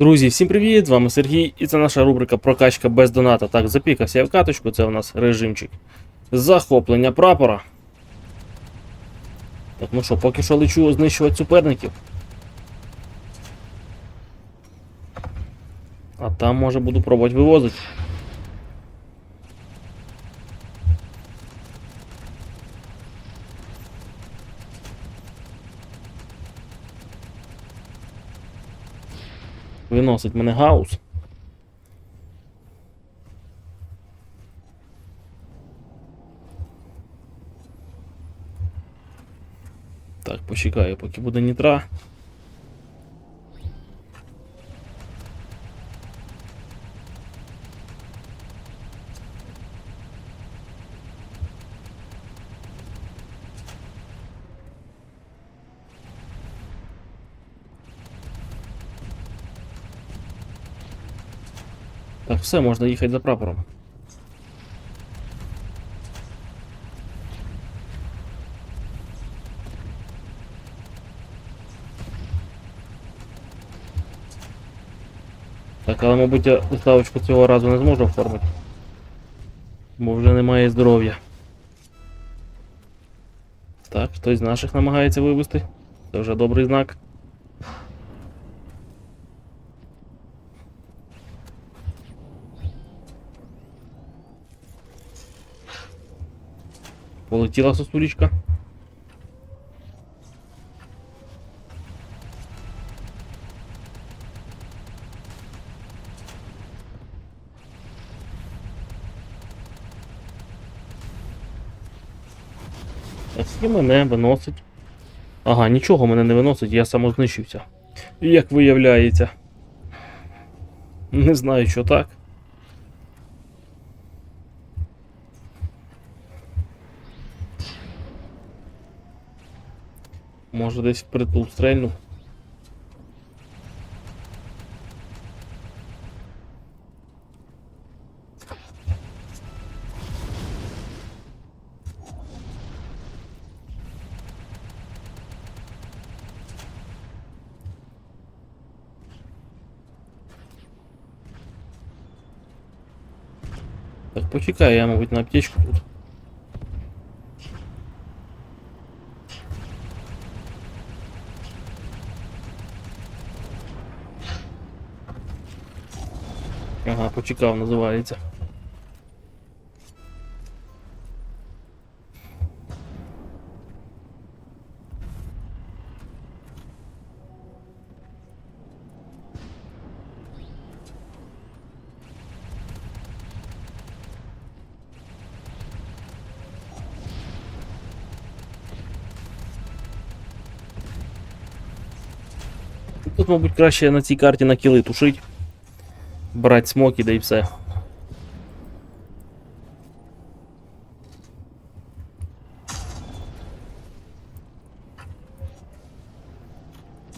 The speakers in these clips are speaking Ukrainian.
Друзі, всім привіт! З вами Сергій, і це наша рубрика Прокачка без доната. Так, запікався я в каточку, це у нас режимчик. Захоплення прапора. Так, ну що, поки що лечу знищувати суперників. А там може буду пробувати вивозити. Виносить мене гаус. Так, почекаю, поки буде нітра. Так, все, можна їхати за прапором. Так, але, мабуть, я доставочку цього разу не зможу оформити. Бо вже немає здоров'я. Так, хтось з наших намагається вивезти. Це вже добрий знак. Полетіла сосулечка. І мене виносить. Ага, нічого мене не виносить, я самознищився. Як виявляється. Не знаю, що так. Може десь впритул стрельнув. Так, почекай, я, мабуть, на аптечку тут. Ага, почекав, називається. Тут, мабуть, краще на цій карті на кіли тушить. Брать смоки, да і все.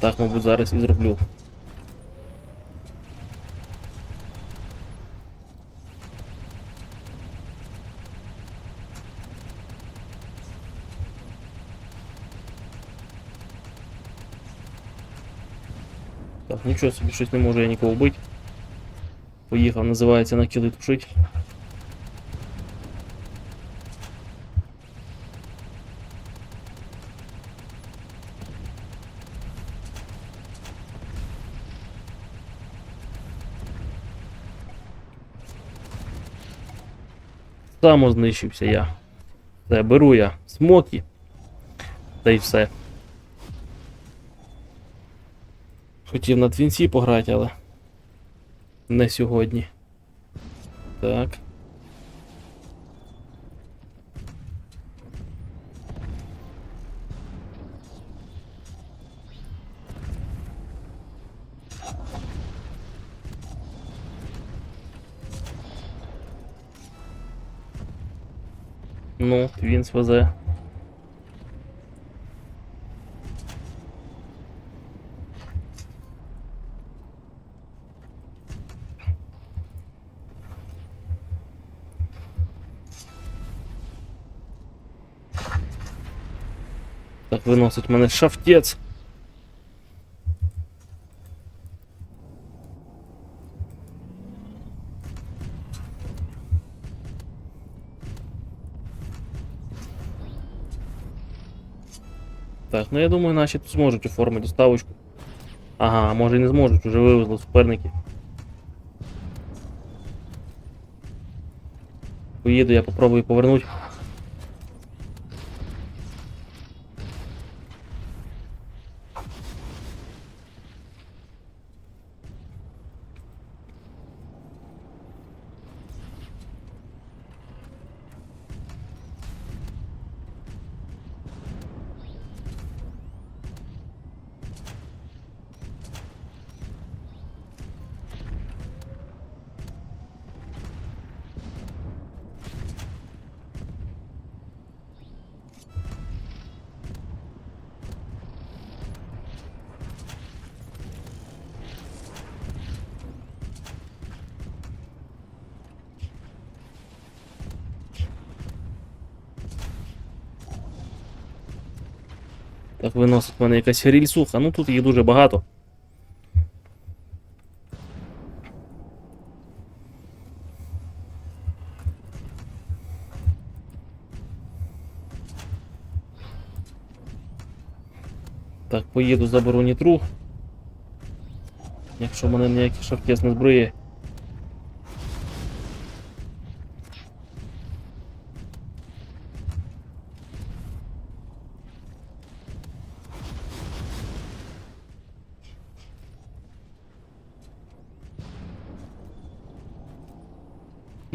Так, мабуть, зараз і зроблю. Так, нічого собі, щось не можу я нікого вбити. Поїхав, називається на кіли тушить. Самознищився я. Все, беру я смоки. Та й все. Хотів на твінці пограти, але не сьогодні. Так. Ну, він свезе. Так виносить мене шафтець. Так, ну я думаю, наші тут зможуть оформити доставочку. Ага, може і не зможуть, уже вивезли суперники. Поїду, я попробую повернути. Так, виносить в мене якась рільсуха. Ну тут її дуже багато. Так, поїду заберу нітру. Якщо мене ніяких шаркес не збриє.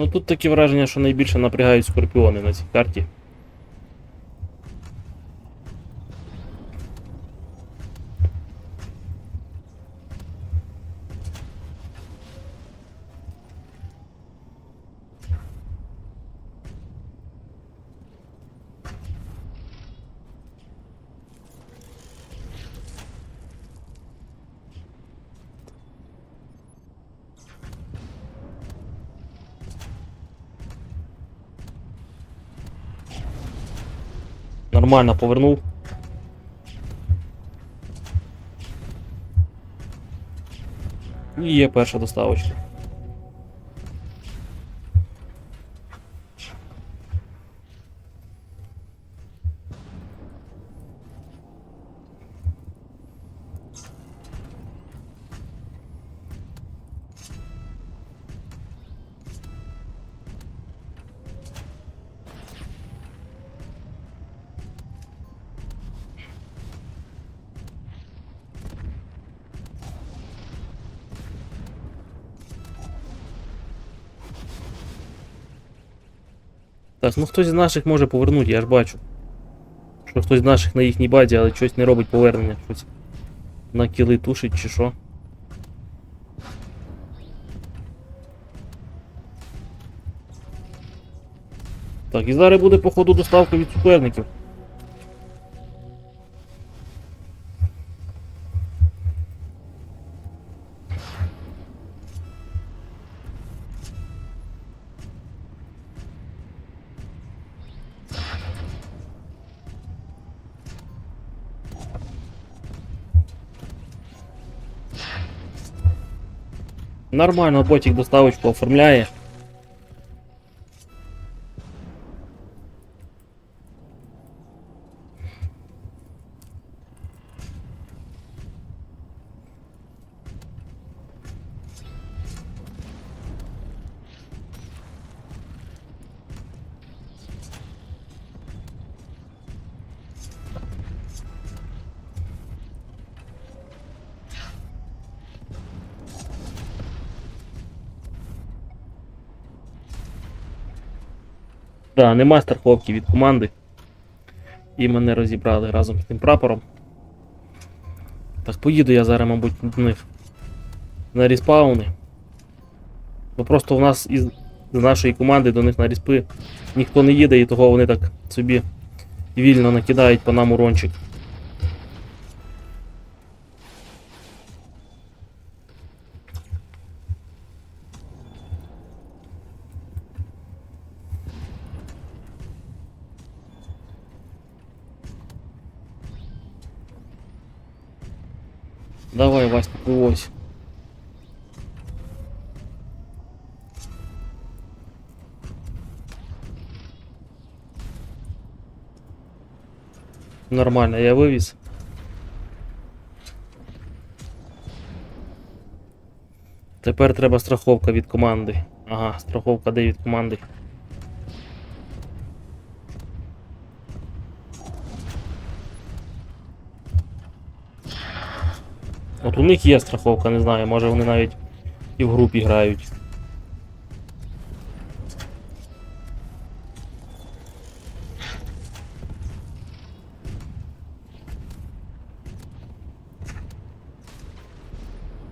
Ну тут таке враження, що найбільше напрягають скорпіони на цій карті. Нормально повернув. І є перша доставочка. Так, ну хтось з наших може повернути, я ж бачу. Що хтось з наших на їхній базі, але щось не робить повернення. Щось на кіли тушить чи що. Так, і зараз буде, походу, доставка від суперників. Нормально, ботик доставочку оформляє. Да, нема страховки від команди. І мене розібрали разом з тим прапором. Так, поїду я зараз, мабуть, до них на респауни. Бо просто в нас із з нашої команди до них на респи ніхто не їде, і того вони так собі вільно накидають по нам урончик. Давай, Вась, вивозь. Нормально, я вивіз. Тепер треба страховка від команди. Ага, страховка де від команди. От у них є страховка, не знаю, може вони навіть і в групі грають.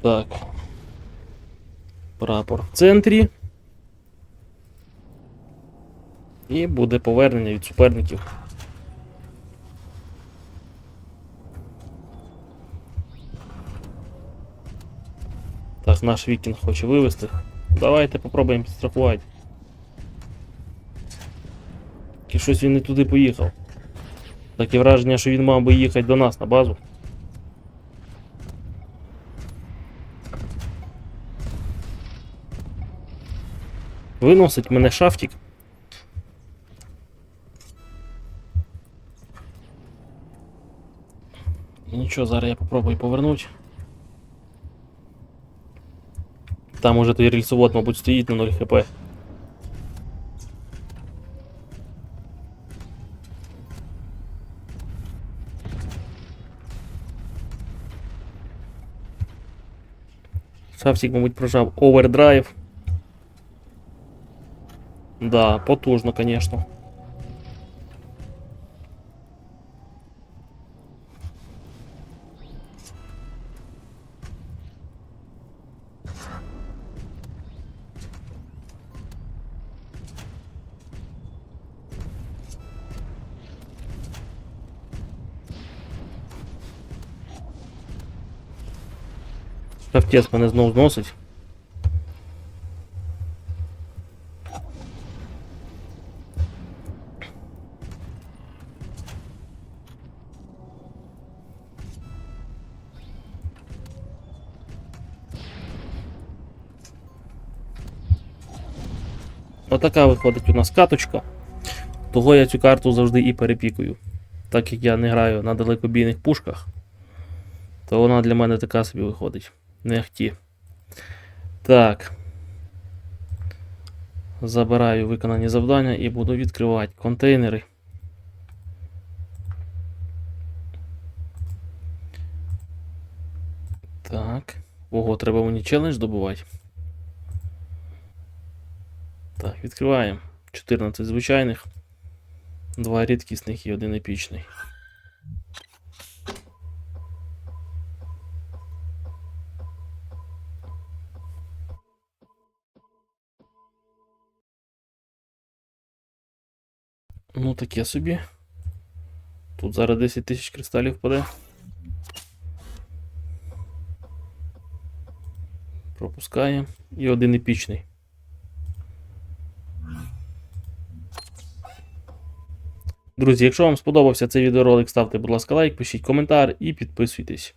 Так. Прапор в центрі. І буде повернення від суперників. Так, наш вікінг хоче вивести. Давайте попробуємо підстрахувати. Тільки щось він не туди поїхав. Таке враження, що він мав би їхати до нас на базу. Виносить мене шафтик. Нічого, зараз я попробую повернути. Там уже той рельсовод, мабуть, стоїть на 0 хп. Шафтик, мабуть, прожав овердрайв. Да, потужно, конечно. Шафтець мене знов зносить. Отака виходить у нас каточка. Того я цю карту завжди і перепікую. Так як я не граю на далекобійних пушках, то вона для мене така собі виходить. Не. Так. Забираю виконані завдання і буду відкривати контейнери. Так. Ого, треба мені челендж добувати. Так, відкриваємо. 14 звичайних, 2 рідкісних і один епічний. Ну, таке собі. Тут зараз 10 тисяч кристалів впаде. Пропускаємо. І один епічний. Друзі, якщо вам сподобався цей відеоролик, ставте, будь ласка, лайк, пишіть коментар і підписуйтесь.